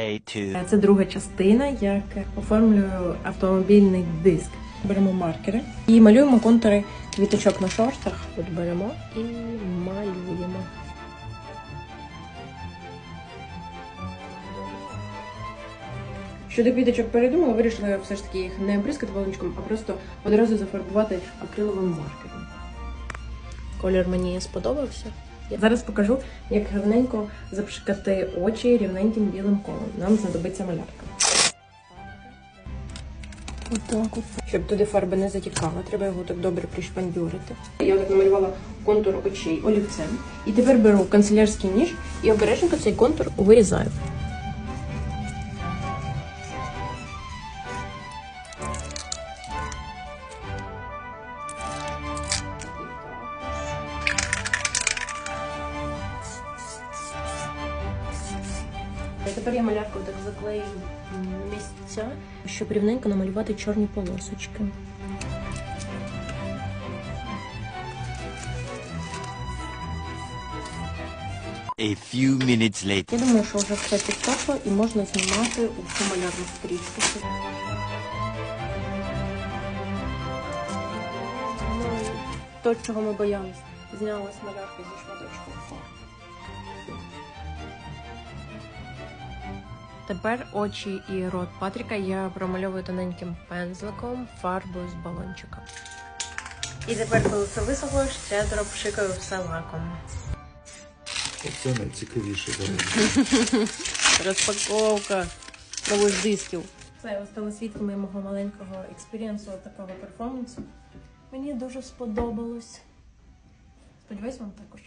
Two. Це друга частина, як оформлюю автомобільний диск. Беремо маркери і малюємо контури квіточок на шортах. От беремо і малюємо. Щодо квіточок передумала, вирішила все ж таки їх не бризкати балончиком, а просто одразу зафарбувати акриловим маркером. Колір мені сподобався. Зараз покажу, як рівненько запшикати очі рівненьким білим колом. Нам знадобиться малярка. Отак от. Щоб туди фарба не затікала, треба його так добре пришпандюрити. Я так намалювала контур очей олівцем. І тепер беру канцелярський ніж і обережненько цей контур вирізаю. І тепер я малярку так заклею місця, щоб рівненько намалювати чорні полосочки. A few minutes later. Я думаю, що вже все підсохло і можна знімати у цю малярну стрічку. Ну, то, чого ми боялись, знялась малярка зі шматочком Тепер очі і рот Патріка я промальовую тоненьким пензликом фарбою з балончика. І тепер, коли це висохло, щедро пшикаю все лаком. Оце найцікавіше зараз. Розпаковка нових дисків. Це ви стали свідками мого маленького експірієнсу такого перформансу. Мені дуже сподобалось. Сподіваюсь, вам також.